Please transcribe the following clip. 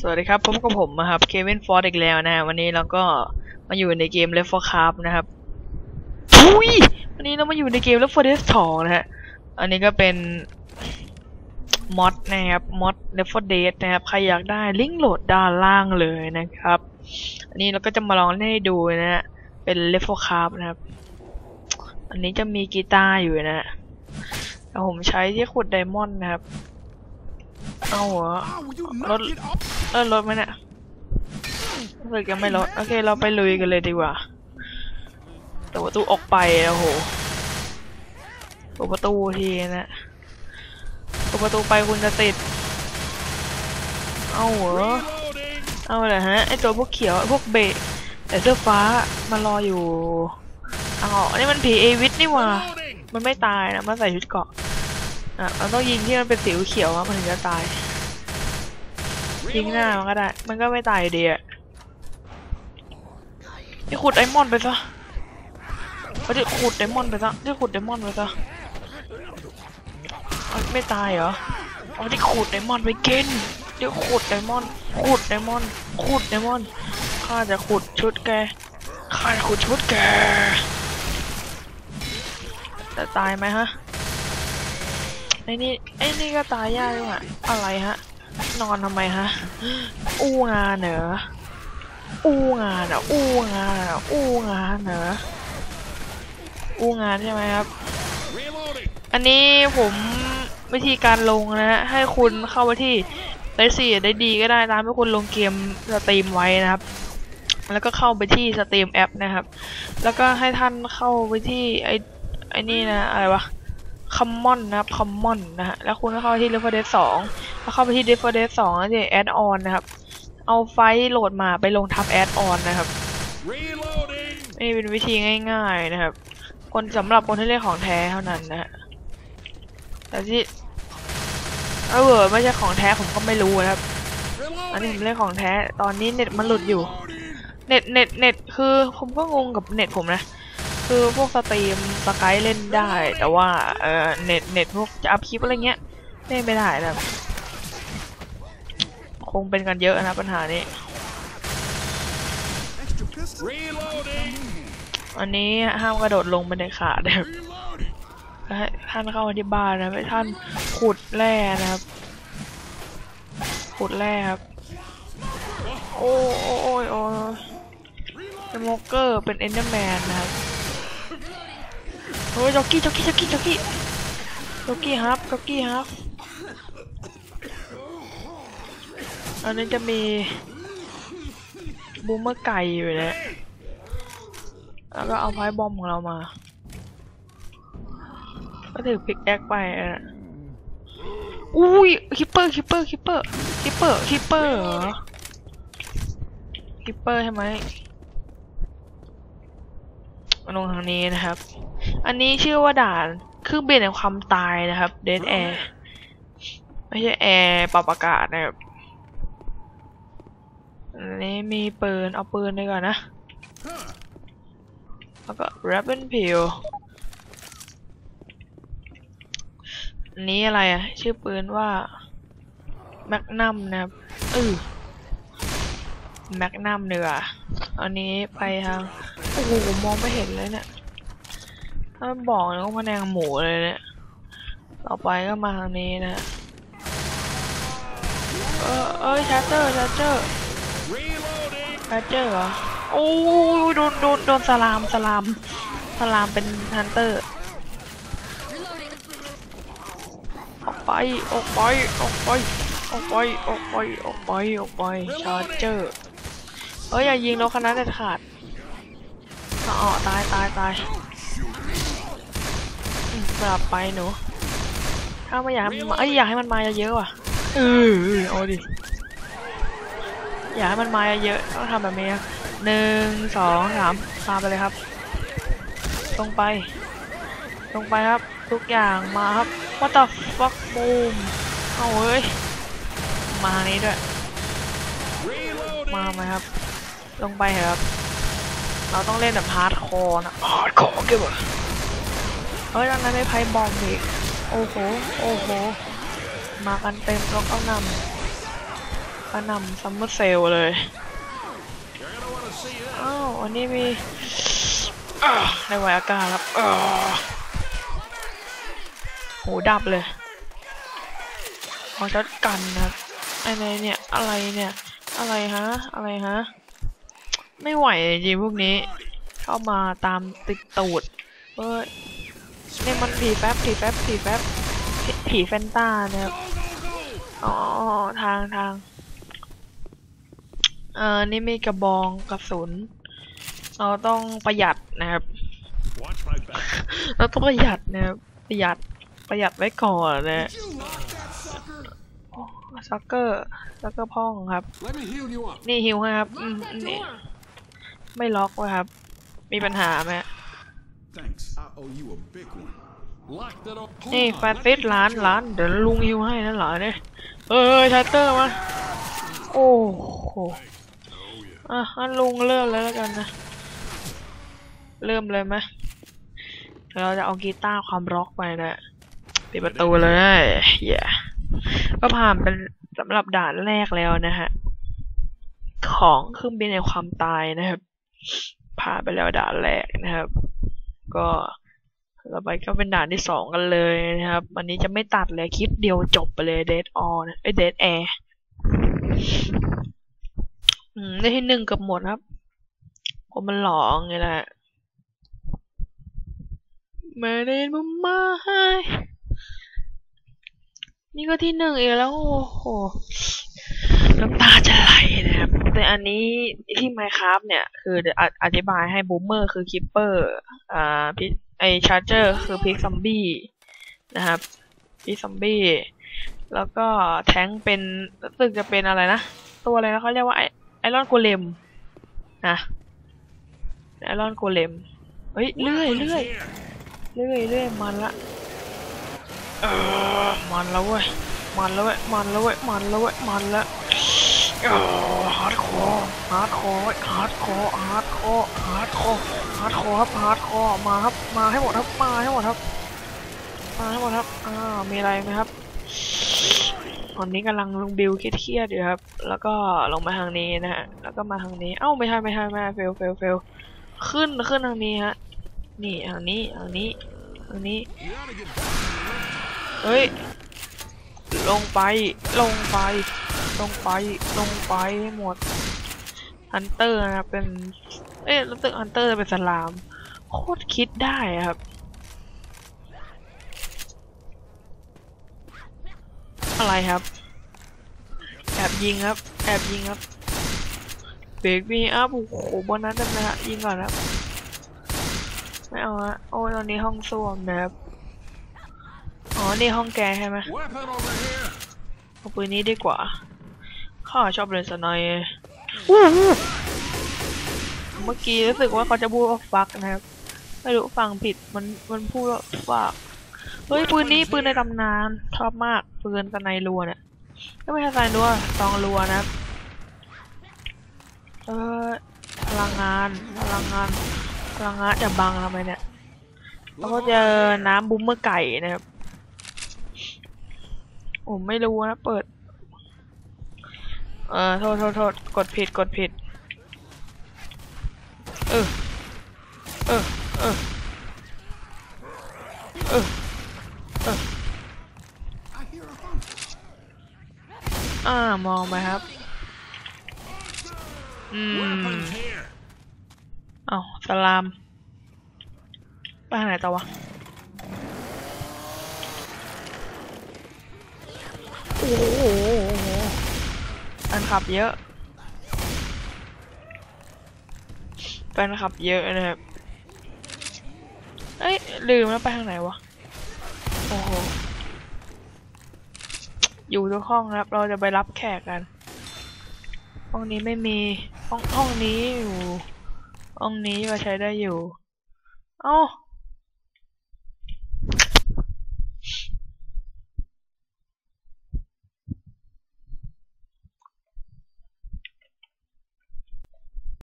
สวัสดีครับพบกับผมนะครับเควินฟอร์ดอีกแล้วนะฮะวันนี้เราก็มาอยู่ในเกม Left 4 Craft นะครับทุยวันนี้เรามาอยู่ในเกม Left 4 Dead 2นะฮะอันนี้ก็เป็นมอดนะครับมอด Left 4 Dead นะครับใครอยากได้ลิงก์โหลดด้านล่างเลยนะครับ อันนี้เราก็จะมาลองเล่นให้ดูนะฮะเป็น Left 4 Craft นะครับ อันนี้จะมีกีตาร์อยู่นะฮะแต่ผมใช้ที่ขุดไดมอนด์นะครับ เอาเหรอ เออรถไหมเนี่ยรู้สึกยังไม่รถโอเคเราไปลุยกันเลยดีกว่าเปิดประตูออกไปโอ้โหเปิดประตูทีนะเปิดประตูไปคุณจะติด เอาเหรอ เอาเลยฮะไอตัวพวกเขียวพวกเบะแต่เสื้อฟ้ามารออยู่อ๋ออันนี้มันผีเอวิทนี่ว่า มันไม่ตายนะ มันใส่ชุดเกาะอะเราต้องยิงที่มันเป็นสีเขียวอะมันถึงจะตาย ยิงหน้ามันก็ได้ มันก็ไม่ตายอยู่ดีอะที่ขุดไดมอนด์ไปซะเอาที่ขุดไดมอนด์ไปซะที่ขุดไดมอนด์ไปซะเอาไม่ตายเหรอเอาที่ขุดไดมอนด์ไปกินเดี๋ยวขุดไดมอนด์ขุดไดมอนด์ขุดไดมอนด์ข้าจะขุดชุดแกข้าจะขุดชุดแกแต่ตายไหมฮะไอ้นี่ไอ้นี่ก็ตายยากด้วยอะอะไรฮะ นอนทำไมฮะ อู้งานเหรออู้งานเหรออู้งานเหรออู้งานเหรออู้งานใช่ไหมครับ อันนี้ผมวิธีการลงนะฮะ ให้คุณเข้าไปที่ได้สี่ได้ดีก็ได้ตามที่คุณลงเกมสตรีมไว้นะครับ แล้วก็เข้าไปที่สตรีมแอปนะครับ แล้วก็ให้ท่านเข้าไปที่ไอไอนี่นะอะไรวะ คัมมอนนะครับคัมมอนนะฮะแล้วคุณก็เข้าไปที่ r e f e r d e 2แล้วเข้าไปที่ r e f e r d e 2แล้วจะแอดออนนะครับ เอาไฟโหลดมาไปลงทับแอดออนนะครับนี่เป็นวิธีง่ายๆนะครับ คนสำหรับคนที่เล่นของแท้เท่านั้นนะฮะแต่ที่เออไม่ใช่ของแท้ผมก็ไม่รู้นะครับ อันนี้ผมเล่นของแท้ตอนนี้เน็ตมันหลุดอยู่ เน็ตเน็ตเน็ตคือผมก็งงกับเน็ตผมนะ คือพวกสตรีมสกายเล่นได้ แต่ว่าเออเน็ตเน็ตพวกจะอัพคลิปอะไรเงี้ยเล่นไม่ได้นะครับคงเป็นกันเยอะนะปัญหานี้ อันนี้ห้ามกระโดดลงไปในขาดนะครับท่านเข้ามาที่บ้านนะท่านขุดแร่นะครับ ขุดแร่ครับ โอ้โอ้โอ้ยโอ้ยสโมเกอร์เป็นเอนเดอร์แมนนะครับ โอ้ยจ็อกกี้จ็อกกี้จ็อกกี้จ็อกกี้จ็อกกี้ฮับจ็อกกี้ฮับอันนี้จะมีบูมเมอร์ไก่อยู่เนี่ยแล้วก็เอาไพ่บอมของเรามา ก็ถือพิกแอคไปอะอุ้ยคิปเปอร์คิปเปอร์คิปเปอร์คิปเปอร์คิปเปอร์เหรอคิปเปอร์ใช่ไหมมาลงทางนี้นะครับ อันนี้ชื่อว่าด่านเครื่องบินแห่งความตายนะครับเดนแอร์ไม่ใช่แอร์ปรับอากาศนะครับอันนี้มีปืนเอาปืนดีกว่อนนะ แล้วก็ r a b b i n Peel อันนี้อะไรอะชื่อปืนว่าแมกนัมนะครับเออแมกนัมเนื้ออันนี้ไปทาง โอ้โห มองไม่เห็นเลยเนี่ย ถ้าบอกนะว่าแมงหมูเลยเนี่ย ต่อไปก็มาทางนี้นะ เออเอ้ยชาร์เจอร์ชาร์เจอร์ชาร์เจอร์เหรอ โอ้ยโดนโดนโดนสลามสลามสลามเป็นฮันเตอร์ออกไป ออกไป ออกไป ออกไป ออกไป ออกไป ออกไป ชาร์เจอร์ เอ้ยอย่ายิงรถคันนั้นเด็ดขาดอ๋อตายตายตาย กลับไปหนู ถ้าไม่อยากให้มันมาเอ้ยอยากให้มันมาเยอะๆว่ะเออเออเอาดิ อยากให้มันมาเยอะๆต้องทำแบบนี้นะหนึ่งสองสามตามไปเลยครับ ตรงไป ตรงไปครับ ทุกอย่างมาครับ what the fuck boom เอาเว้ย มานี้ด้วย Reloading. มาไหมครับ ลงไปเถอะครับ เราต้องเล่นแบบฮาร์ดคอร์นะฮาร์ดคอร์เก็บอะ เฮ้ยตอนนั้นไม่ไพ่บอมอีกโอ้โห โอ้โห มากันเต็มแล้วก็นำกระหนำซัมเมอร์เซลเลยอ้าววันนี้มีอ้าวในไวอากาศครับอ้าวหูดับเลยขอช็อตกันนะอะไรเนี่ย อะไรเนี่ย อะไรฮะ อะไรฮะ ไม่ไหวจริงพวกนี้ เข้ามาตามติดตูดเอ้ย เนี่ยมันผีแป๊บผีแป๊บผีแป๊บผีแฟนตาเนะครับ Go, go, go! อ๋อทางทางเอ่อนี่มีกระบองกระสุน เราต้องประหยัดนะครับ เราต้องประหยัดนะครับประหยัดประหยัดไว้ก่อนนะซักเกอร์ซักเกอร์พ่องครับ นี่ฮิวให้ครับนี่ไม่ล็อกว้ครับ มีปัญหาไหม Thanks. I owe you a big one. Lock that up. นี่แฟนฟิตร้านร้าน เดี๋ยวลุงฮิวให้นั่นเหรอเนี่ยเอ้ยชัตเตอร์มา โอ้โห อะงั้นลุงเริ่มเลยแล้วกันนะ เริ่มเลยไหมเดี๋ยวเราจะเอากีตาร์ความร็อกไปนะปิดประตูเลยเย้ก็ผ่านเป็นสำหรับด่านแรกแล้วนะฮะ ของเครื่องบินในความตายนะครับ ผ่านไปแล้วด่านแรกนะครับ ก็ต่อไปก็เป็นด่านที่สองกันเลยนะครับ วันนี้จะไม่ตัดเลยคลิปเดียวจบไปเลย Dead All นะเอ้ย Dead Air อืมได้ที่หนึ่งกับหมดครับ ผมมันหลองไงแหละมาเดนมามาให้นี่ก็ที่หนึ่งอีกแล้ว โอ้โห น้ำตา จะไหลนะครับแต่อันนี้ที่ Minecraft เนี่ย คืออธิบายให้บูมเมอร์คือคิปเปอร์อ่าพิไอชาร์เจอร์คือพิกซัมบี้นะครับพิกซัมบี้แล้วก็แท้งเป็นรู้สึกจะเป็นอะไรนะ ตัวอะไรนะเขาเรียกว่าไอไอรอนโกเลมนะไอรอนโกเลมเฮ้ยเลื่อยเลื่อยเรื่อยเรื่อยมันละเออมันแล้วเว้ย มันแล้วเว้ย มันแล้วเว้ย มันแล้วเว้ย มันแล้ว ฮาร์ดคอร์ฮาร์ดคอร์ฮาร์ดคอร์ฮาร์ดคอร์ฮาร์ดคอร์ฮาร์ดคอร์ครับฮาร์ดคอร์มาครับ มาให้หมดครับ มาให้หมดครับ มาให้หมดครับ อ่า มีอะไรไหมครับ ตอนนี้กำลังลงบิวเครียดๆอยู่ครับ แล้วก็ลงมาทางนี้นะฮะ แล้วก็มาทางนี้ เอ้า ไม่ใช่ ไม่ใช่ไม่เฟลเฟลเฟลขึ้น ขึ้นทางนี้ฮะ นี่ ทางนี้ ทางนี้ ทางนี้ เฮ้ย ลงไป ลงไป ลงไปลงไปหมดฮันเตอร์นะครับเป็น เอ๊ะรู้สึกฮันเตอร์จะเป็นสลาม โคตรคิดได้ครับอะไรครับ แอบยิงครับ แอบยิงครับ เบรกมีอัพโอ้โหบนนั้นนะฮะยิงก่อนครับไม่เอาฮะโอ้ตอนนี้ห้องส้วมนะครับอ๋อ นี่ห้องแกใช่ไหมเอาปืนนี้ดีกว่า ข้าชอบเล่นสไนเมื่อกี้รู้สึกว่าเขาจะพูดว่าฟักนะครับ ไม่รู้ฟังผิดมันมันพูดว่าฟักเฮ้ยปืนนี้ปืนในตำนานชอบมากปืนสไนรัวเนี่ยก็ไม่ใช่สไนรัวซองรัวนะเออพลังงานพลังงานพลังงานจะบังทำไมเนี่ยแล้วก็เจอน้ำบุ้มเมื่อไก่นะครับผมไม่รู้นะ เปิด เออโทษโทษโทษกดผิดกดผิด เออ เออ เออ เออ เอออ่ามองไปครับ อืม Weapons here. เอาสลาม ไปทางไหนต่อวะ โอ้โห ฟนคลับเยอะแฟนคลับเยอะนะครับ เอ้ยลืมแล้วไปทางไหนวะ โอ้โห อยู่ทุกห้องนะครับ เราจะไปรับแขกกัน ห้องนี้ไม่มี ห้องห้องนี้อยู่ ห้องนี้ก็ใช้ได้อยู่ เอ้า